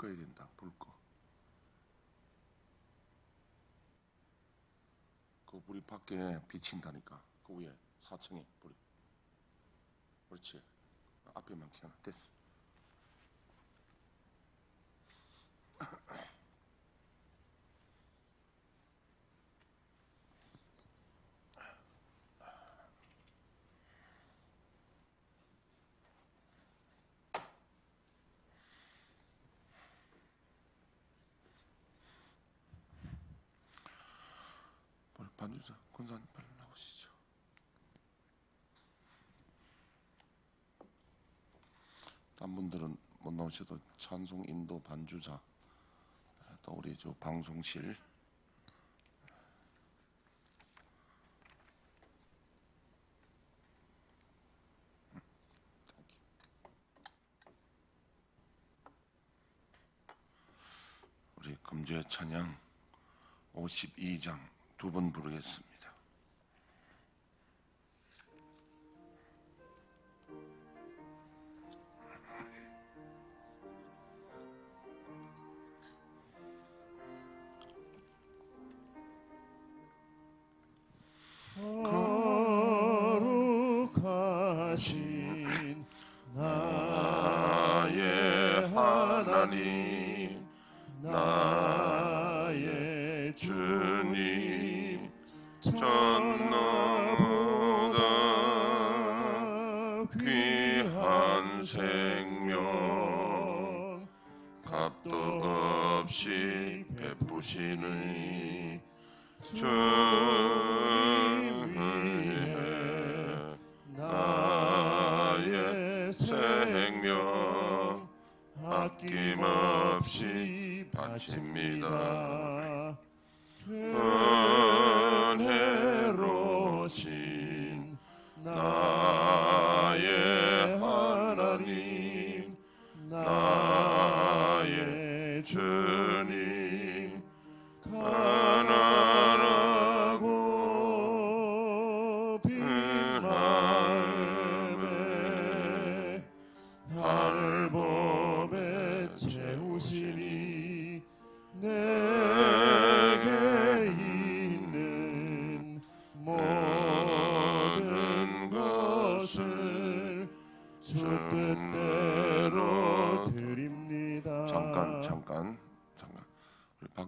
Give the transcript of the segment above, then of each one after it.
꺼야 된다. 불 꺼. 그 불이 밖에 비친다니까. 그 위에 4층에 불이. 그렇지. 앞에만 켜놔. 됐어. 빨리 반주자 권사님 빨리 나오시죠. 딴 분들은 못 나오셔도 찬송 인도 반주자 또 우리 저 방송실 우리 금주의 찬양 52장 두 번 부르겠습니다. 값도 없이 베푸시는 주의 나의 생명 아낌없이 바칩니다.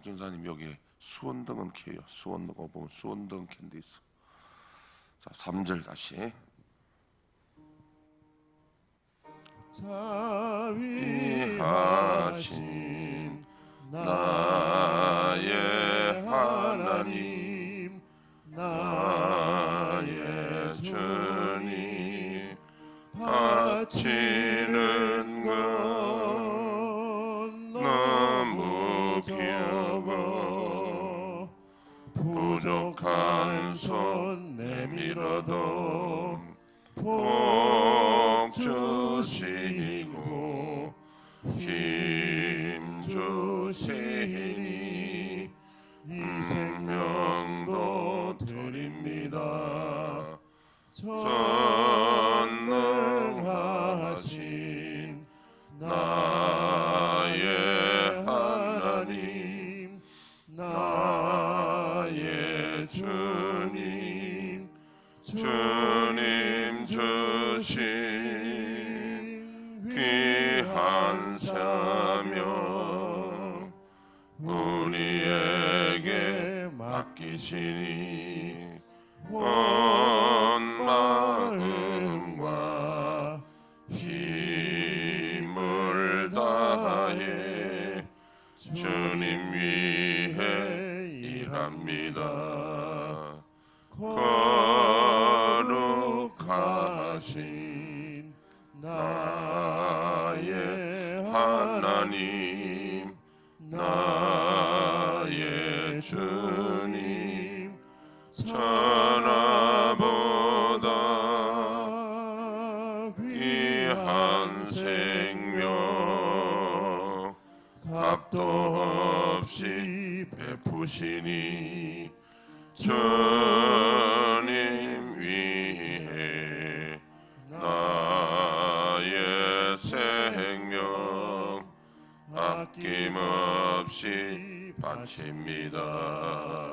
박준사님 여기 수원등은 켜요. 수원등 어 보면 수원등 있어. 자 3절 다시. 자위하신 나의 하나님 나의 주님 바치는 내밀 주님 위해 일합니다. 거룩하신 베푸시니 주님 위해 나의 생명 아낌없이 바칩니다.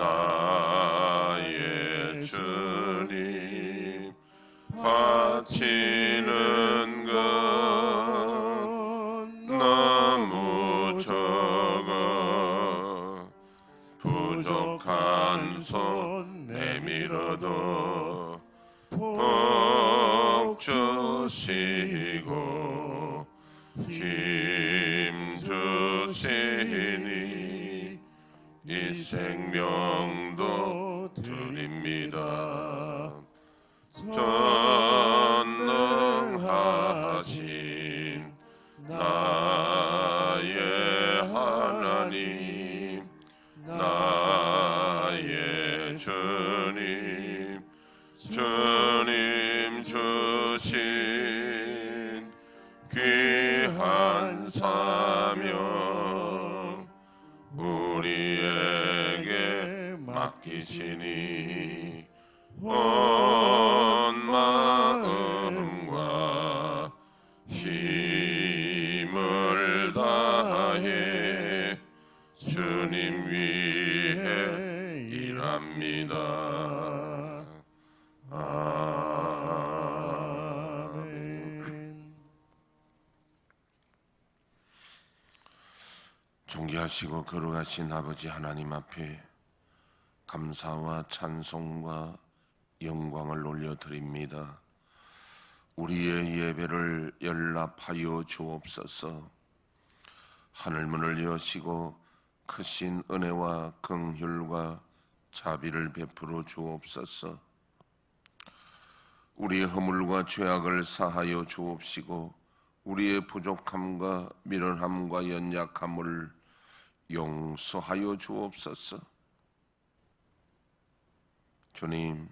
나 주신 귀한 사명 우리에게 맡기시니. 온 존귀하시고 거룩하신 아버지 하나님 앞에 감사와 찬송과 영광을 올려드립니다. 우리의 예배를 연락하여 주옵소서. 하늘문을 여시고 크신 은혜와 긍휼과 자비를 베풀어 주옵소서. 우리의 허물과 죄악을 사하여 주옵시고 우리의 부족함과 미련함과 연약함을 용서하여 주옵소서. 주님,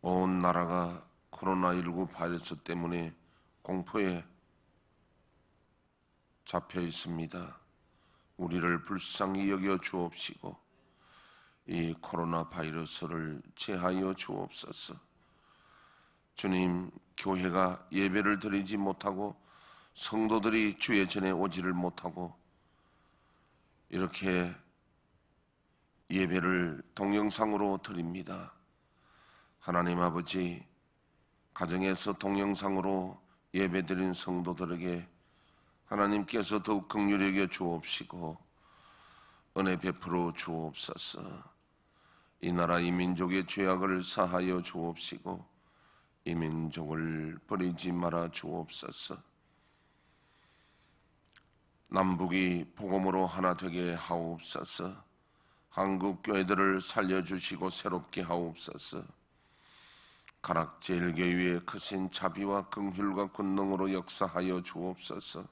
온 나라가 코로나19 바이러스 때문에 공포에 잡혀 있습니다. 우리를 불쌍히 여겨 주옵시고 이 코로나 바이러스를 제하여 주옵소서. 주님, 교회가 예배를 드리지 못하고 성도들이 주의 전에 오지를 못하고 이렇게 예배를 동영상으로 드립니다. 하나님 아버지, 가정에서 동영상으로 예배 드린 성도들에게 하나님께서 더욱 긍휼히 여겨 주옵시고 은혜 베풀어 주옵소서. 이 나라 이 민족의 죄악을 사하여 주옵시고 이 민족을 버리지 말아 주옵소서. 남북이 복음으로 하나 되게 하옵소서. 한국 교회들을 살려주시고 새롭게 하옵소서. 가락제일교회의 크신 자비와 긍휼과 권능으로 역사하여 주옵소서.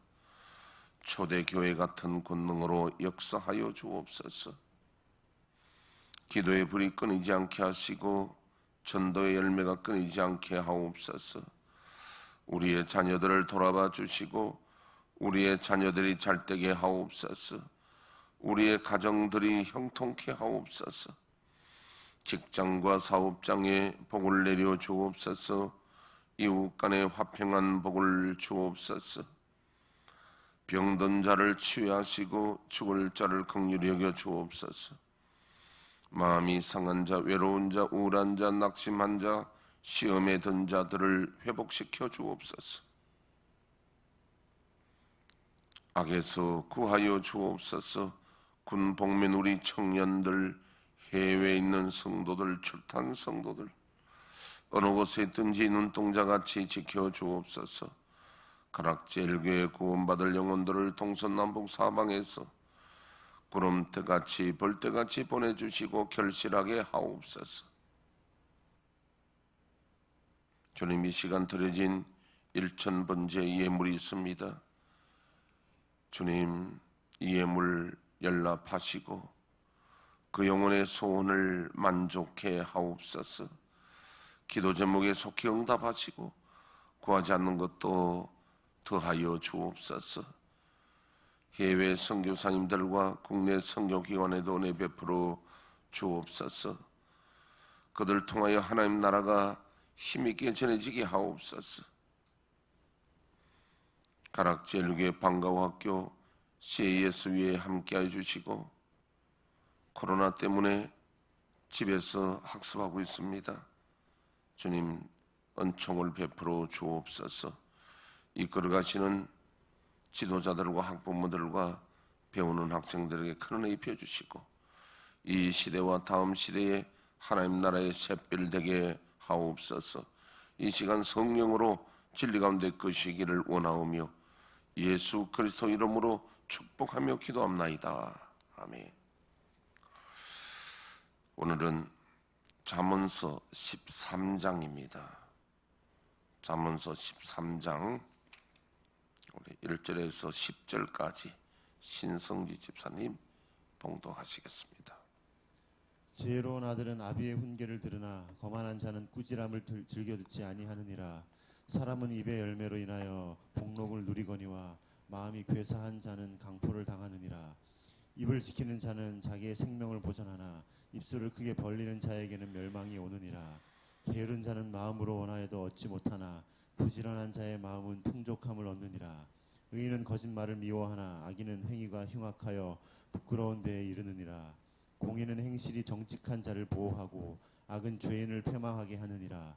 초대교회 같은 권능으로 역사하여 주옵소서. 기도의 불이 끊이지 않게 하시고 전도의 열매가 끊이지 않게 하옵소서. 우리의 자녀들을 돌아봐 주시고 우리의 자녀들이 잘되게 하옵소서. 우리의 가정들이 형통케 하옵소서. 직장과 사업장에 복을 내려 주옵소서. 이웃 간에 화평한 복을 주옵소서. 병든 자를 치유하시고 죽을 자를 긍휼히 여겨 주옵소서. 마음이 상한 자, 외로운 자, 우울한 자, 낙심한 자, 시험에 든 자들을 회복시켜 주옵소서. 악에서 구하여 주옵소서. 군 복면 우리 청년들 해외에 있는 성도들, 출탄 성도들, 어느 곳에 있든지 눈동자같이 지켜 주옵소서. 가락제일교회 구원받을 영혼들을 동서남북 사방에서 구름대같이 벌떼같이 보내주시고 결실하게 하옵소서. 주님 이 시간 드려진 일천 번째 예물이 있습니다. 주님 이 예물 연락하시고 그 영혼의 소원을 만족해 하옵소서. 기도 제목에 속히 응답하시고 구하지 않는 것도 더하여 주옵소서. 해외 선교사님들과 국내 선교기관에도 내 베풀어 주옵소서. 그들 통하여 하나님 나라가 힘있게 전해지게 하옵소서. 가락제일교회 방과후학교 CAS위에 함께해 주시고 코로나 때문에 집에서 학습하고 있습니다. 주님 은총을 베풀어 주옵소서. 이끌어 가시는 지도자들과 학부모들과 배우는 학생들에게 큰 은혜 입혀 주시고 이 시대와 다음 시대에 하나님 나라의 샛별 되게 하옵소서. 이 시간 성령으로 진리 가운데 끄시기를 원하오며 예수 그리스도 이름으로 축복하며 기도합나이다. 아멘. 오늘은 잠언서 13장입니다. 잠언서 13장 우리 1절에서 10절까지 신성지 집사님 봉독하시겠습니다. 지혜로운 아들은 아비의 훈계를 들으나 거만한 자는 꾸지람을 들- 즐겨 듣지 아니하느니라 사람은 입의 열매로 인하여 복록을 누리거니와 마음이 괴사한 자는 강포를 당하느니라. 입을 지키는 자는 자기의 생명을 보존하나 입술을 크게 벌리는 자에게는 멸망이 오느니라. 게으른 자는 마음으로 원하여도 얻지 못하나 부지런한 자의 마음은 풍족함을 얻느니라. 의인은 거짓말을 미워하나 악인은 행위가 흉악하여 부끄러운 데에 이르느니라. 공의는 행실이 정직한 자를 보호하고 악은 죄인을 패망하게 하느니라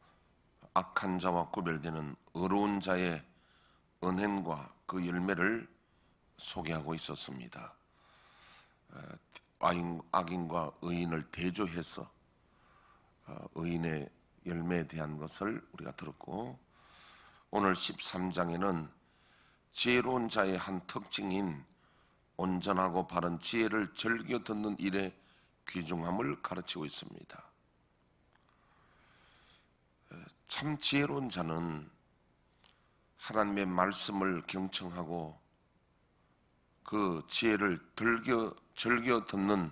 악한 자와 구별되는 의로운 자의 은행과 그 열매를 소개하고 있었습니다. 어, 악인- 악인과 의인을 대조해서 어, 의인의 열매에 대한 것을 우리가 들었고 오늘 13장에는 지혜로운 자의 한 특징인 온전하고 바른 지혜를 즐겨 듣는 일의 귀중함을 가르치고 있습니다. 참 지혜로운 자는 하나님의 말씀을 경청하고 그 지혜를 들겨 즐겨 듣는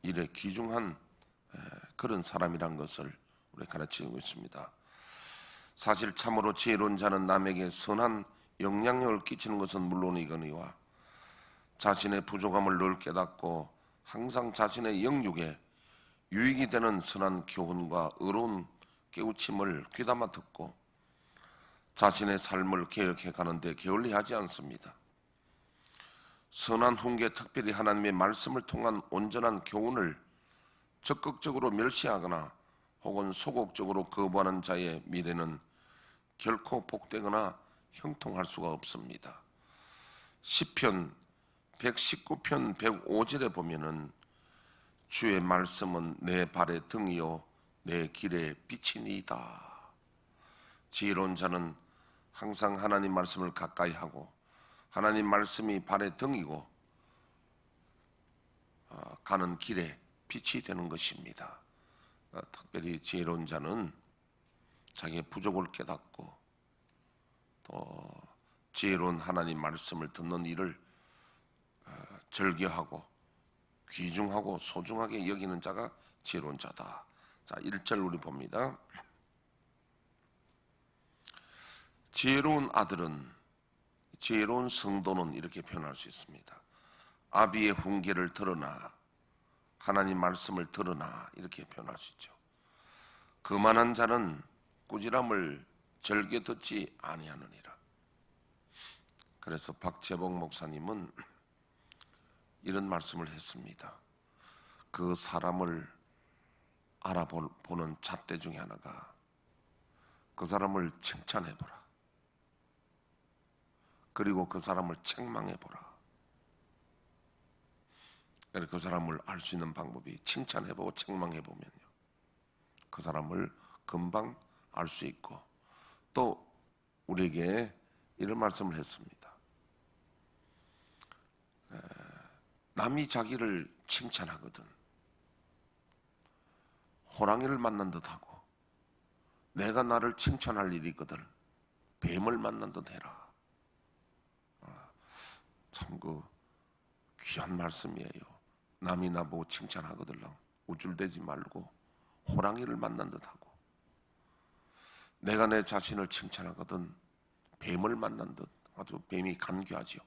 일에 귀중한 에, 그런 사람이란 것을 우리 가르치고 있습니다. 사실 참으로 지혜로운 자는 남에게 선한 영향력을 끼치는 것은 물론이거니와 자신의 부족함을 늘 깨닫고 항상 자신의 영육에 유익이 되는 선한 교훈과 의로운 깨우침을 귀담아 듣고 자신의 삶을 개혁해 가는데 게을리하지 않습니다. 선한 훈계 특별히 하나님의 말씀을 통한 온전한 교훈을 적극적으로 멸시하거나 혹은 소극적으로 거부하는 자의 미래는 결코 복되거나 형통할 수가 없습니다. 시편 119편 105절에 보면은 주의 말씀은 내 발의 등이요 내 길의 빛이니이다. 지혜로운 자는 항상 하나님 말씀을 가까이 하고 하나님 말씀이 발의 등이고 어, 가는 길에 빛이 되는 것입니다. 어, 특별히 지혜로운 자는 자기의 부족을 깨닫고 또 지혜로운 하나님 말씀을 듣는 일을 어, 즐겨하고 귀중하고 소중하게 여기는 자가 지혜로운 자다. 자, 1절 우리 봅니다. 지혜로운 아들은 지혜로운 성도는 이렇게 표현할 수 있습니다. 아비의 훈계를 들으나 하나님 말씀을 들으나 이렇게 표현할 수 있죠. 그만한 자는 꾸지람을 절개 듣지 아니하느니라. 그래서 박재봉 목사님은 이런 말씀을 했습니다. 그 사람을 알아보는 잣대 중에 하나가 그 사람을 칭찬해 보라. 그리고 그 사람을 책망해 보라. 그 사람을 알 수 있는 방법이 칭찬해 보고 책망해 보면요. 그 사람을 금방 알 수 있고 또 우리에게 이런 말씀을 했습니다. 에, 남이 자기를 칭찬하거든 호랑이를 만난 듯하고 내가 나를 칭찬할 일이 있거든 뱀을 만난 듯 해라. 아, 참그 귀한 말씀이에요. 남이 나보고 칭찬하거들랑 우쭐대지 말고 호랑이를 만난 듯하고 내가 내 자신을 칭찬하거든 뱀을 만난 듯 아주 뱀이 간교하지요.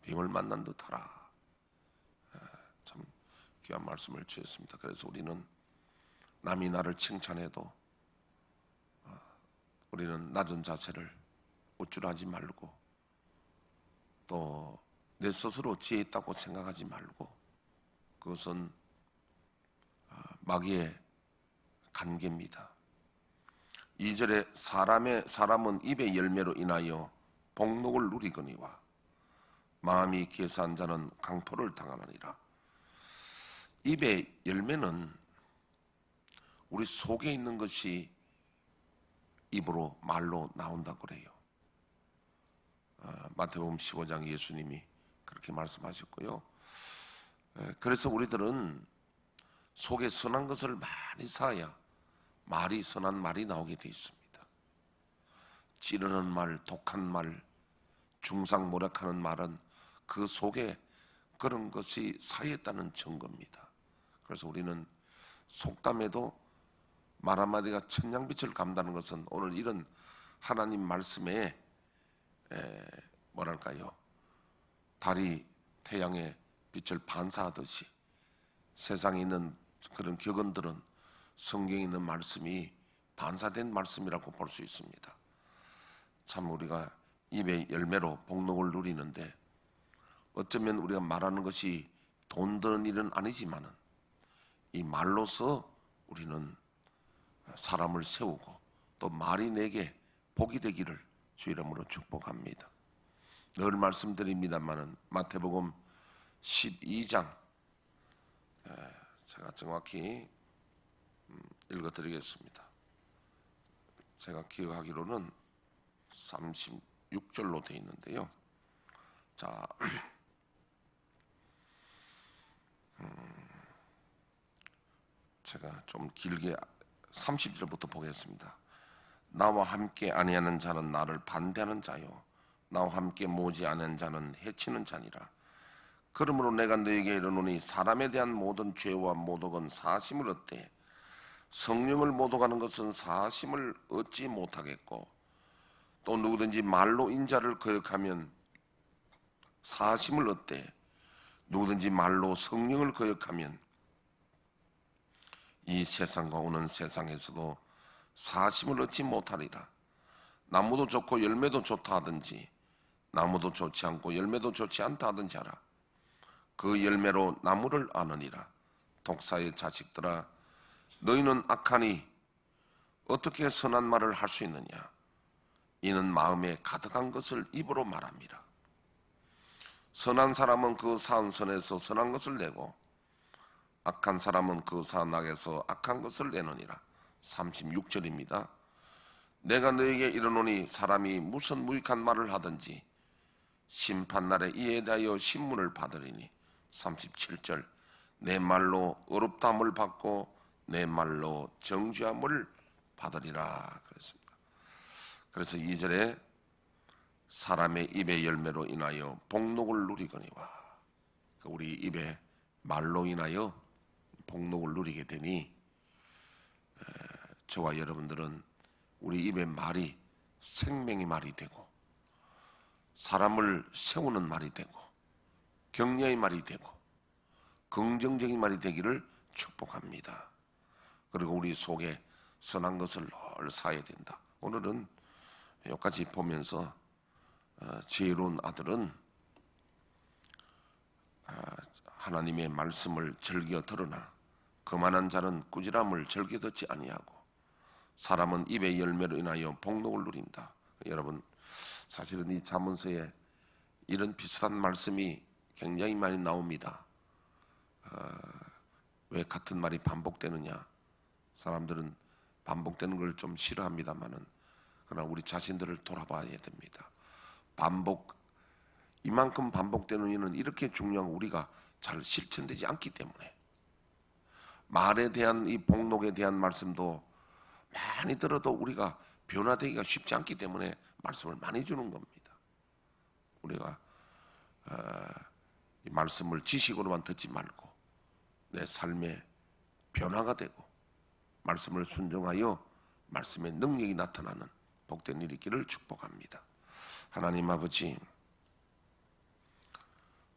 뱀을 만난 듯하라. 에, 참 귀한 말씀을 주셨습니다. 그래서 우리는 남이 나를 칭찬해도 아, 우리는 낮은 자세를 우쭐하지 말고 또 내 스스로 지혜 있다고 생각하지 말고 그것은 아, 마귀의 간계입니다. 2절에 사람의 사람은 입의 열매로 인하여 복록을 누리거니와 마음이 계산 자는 강포를 당하느니라. 입의 열매는 우리 속에 있는 것이 입으로 말로 나온다 그래요. 아, 마태복음 15장 예수님이 그렇게 말씀하셨고요. 에, 그래서 우리들은 속에 선한 것을 많이 사야 말이 선한 말이 나오게 돼 있습니다. 찌르는 말, 독한 말, 중상모략하는 말은 그 속에 그런 것이 사였다는 증거입니다. 그래서 우리는 속담에도 말 한마디가 천냥빛을 감다는 것은 오늘 이런 하나님 말씀에 에, 뭐랄까요 달이 태양의 빛을 반사하듯이 세상에 있는 그런 격언들은 성경에 있는 말씀이 반사된 말씀이라고 볼 수 있습니다. 참 우리가 입의 열매로 복록을 누리는데 어쩌면 우리가 말하는 것이 돈 드는 일은 아니지만은 이 말로서 우리는 사람을 세우고 또 말이 내게 복이 되기를 주 이름으로 축복합니다. 늘 말씀드립니다만은 마태복음 12장 제가 정확히 음, 읽어드리겠습니다. 제가 기억하기로는 36절로 되어 있는데요. 자, 음, 제가 좀 길게 30절부터 보겠습니다. 나와 함께 아니하는 자는 나를 반대하는 자요 나와 함께 모지 않은 자는 해치는 자니라 그러므로 내가 너에게 이르노니 사람에 대한 모든 죄와 모독은 사심을 얻되 성령을 모독하는 것은 사심을 얻지 못하겠고 또 누구든지 말로 인자를 거역하면 사심을 얻되 누구든지 말로 성령을 거역하면 이 세상과 오는 세상에서도 사심을 얻지 못하리라. 나무도 좋고 열매도 좋다 하든지 나무도 좋지 않고 열매도 좋지 않다 하든지 하라. 그 열매로 나무를 아느니라. 독사의 자식들아 너희는 악하니 어떻게 선한 말을 할 수 있느냐? 이는 마음에 가득한 것을 입으로 말합니다. 선한 사람은 그 사한 선에서 선한 것을 내고 악한 사람은 그 사한 악에서 악한 것을 내느니라. 36절입니다. 내가 너에게 이르노니 사람이 무슨 무익한 말을 하든지 심판날에 이에 대하여 신문을 받으리니 37절 내 말로 어렵담을 받고 내 말로 정죄함을 받으리라 그랬습니다. 그래서 2절에 사람의 입의 열매로 인하여 복록을 누리거니와 우리 입의 말로 인하여 복록을 누리게 되니 저와 여러분들은 우리 입의 말이 생명의 말이 되고 사람을 세우는 말이 되고 격려의 말이 되고 긍정적인 말이 되기를 축복합니다. 그리고 우리 속에 선한 것을 늘 사야 된다. 오늘은 여기까지 보면서 어, 지혜로운 아들은 아, 하나님의 말씀을 즐겨 들으나 그만한 자는 꾸지람을 듣지 아니하고 사람은 입의 열매로 인하여 복록을 누린다. 여러분 사실은 이 자문서에 이런 비슷한 말씀이 굉장히 많이 나옵니다. 어, 왜 같은 말이 반복되느냐? 사람들은 반복되는 걸 좀 싫어합니다만은 그러나 우리 자신들을 돌아봐야 됩니다. 반복 이만큼 반복되는 이유는 이렇게 중요한 우리가 잘 실천되지 않기 때문에 말에 대한 이 복록에 대한 말씀도 많이 들어도 우리가 변화되기가 쉽지 않기 때문에 말씀을 많이 주는 겁니다. 우리가 어, 이 말씀을 지식으로만 듣지 말고 내 삶에 변화가 되고 말씀을 순종하여 말씀의 능력이 나타나는 복된 일이 있기를 축복합니다. 하나님 아버지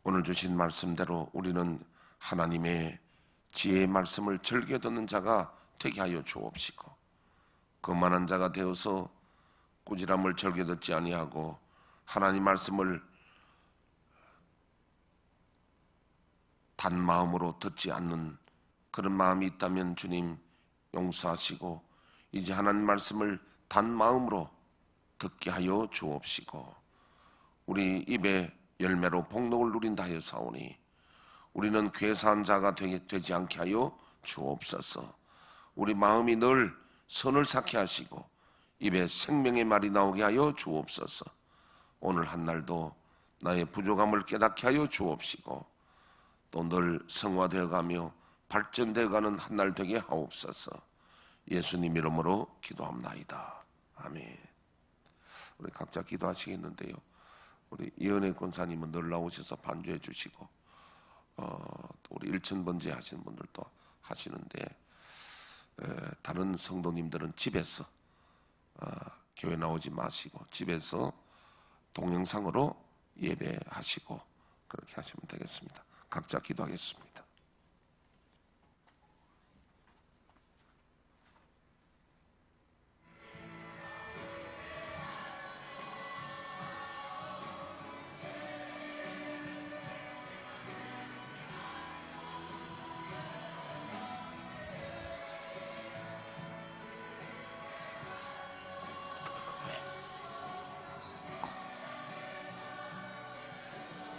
오늘 주신 말씀대로 우리는 하나님의 지혜의 말씀을 즐겨 듣는 자가 되게 하여 주옵시고 그만한 자가 되어서 꾸지람을 즐겨 듣지 아니하고 하나님 말씀을 단 마음으로 듣지 않는 그런 마음이 있다면 주님 용서하시고 이제 하나님 말씀을 단 마음으로 듣게 하여 주옵시고 우리 입에 열매로 복록을 누린다 하여 사오니 우리는 괴사한 자가 되게 되지 않게 하여 주옵소서. 우리 마음이 늘 선을 쌓게 하시고 입에 생명의 말이 나오게 하여 주옵소서. 오늘 한 날도 나의 부족함을 깨닫게 하여 주옵시고 또 늘 성화되어 가며 발전되어 가는 한 날 되게 하옵소서. 예수님 이름으로 기도합나이다. 아멘. 우리 각자 기도하시겠는데요. 우리 이은혜 권사님은 늘 나오셔서 반주해 주시고 어, 또 우리 일천 번째 하시는 분들도 하시는데 에, 다른 성도님들은 집에서 어, 교회 나오지 마시고 집에서 동영상으로 예배하시고 그렇게 하시면 되겠습니다. 각자 기도하겠습니다.